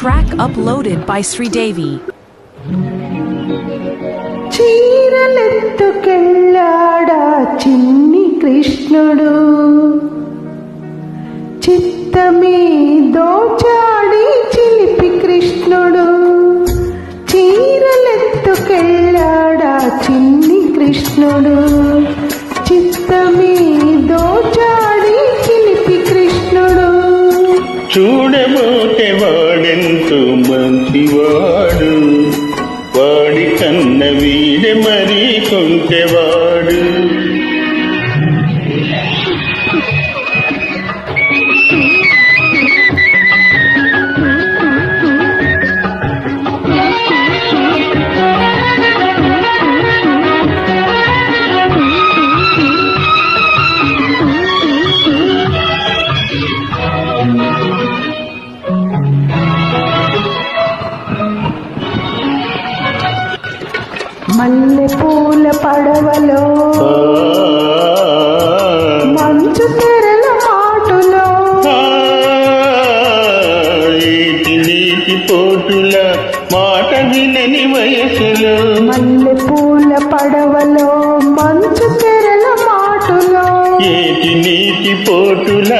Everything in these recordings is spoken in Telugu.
track uploaded by Sridevi. చీరలెత్తుకెళ్ళాడా చిన్ని కృష్ణుడు? చిత్తమే దోచాడి చిలిపి కృష్ణుడు. చీరలెత్తుకెళ్ళాడా చిన్ని కృష్ణుడు? చిత్తమే దోచాడి చిలిపి కృష్ణుడు. చూడబోతే మంచివాడు వాడి కన్న వీడే మరీ మల్లె పూల పడవలో మంచు తెరల మాటులో నీటి పోటుల మాట వినని వయసులో మల్లె పూల పడవలో మంచు తెరల మాటులో ఏటి నీటి పోటుల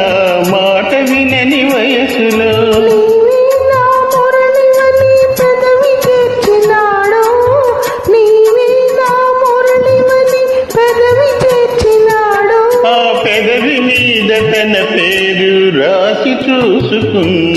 கொண்டே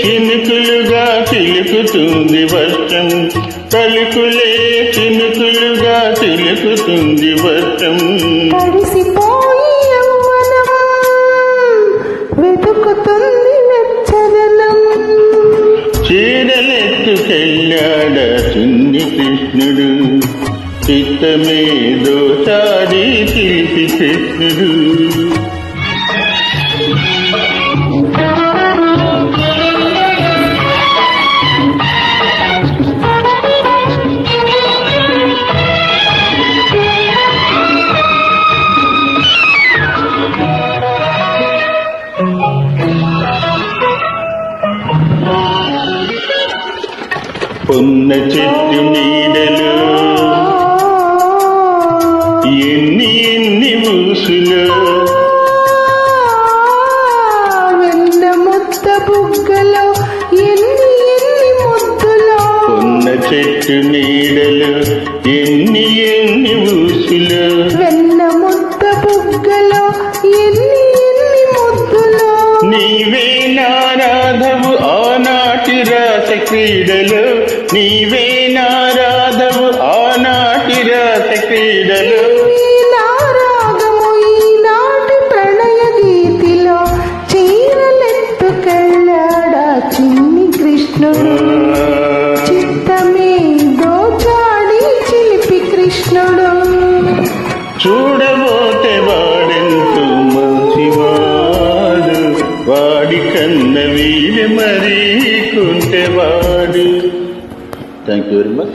చినుకులుగా చిలుకుతుంది వర్షం తలుకులే చినుకులుగా చిలుకుతుంది వర్షం చీరలెత్తుకెళ్ళాడ చిన్ని కృష్ణుడు చిత్తమే దోచాడి తీపి కృష్ణుడు పొన్న చెట్టు నీడలు. ఎన్ని ఎన్ని ఊసులు. వెన్న ముద్ద బుగ్గలో ఎన్ని ఎన్ని ముద్దులో. పొన్న చెట్టు నీడలు ఎన్ని ఎన్ని ఊసులు. వెన్న ముద్ద బుగ్గలో ఎన్ని ఎన్ని ముద్దులో. నీవే నారాధవు ఆనాటి రాస క్రీడలు. నీవే నారాధవు ఆనాటి రాస క్రీడలు. చిన్ని కృష్ణుడు. చిత్తమే దోచాడి చిలిపి కృష్ణుడు. చూడబోతే వాడెంతో మంచివాడు. వాడి కన్న వీడి మరీ కుంటేవాడు. denk görülmez.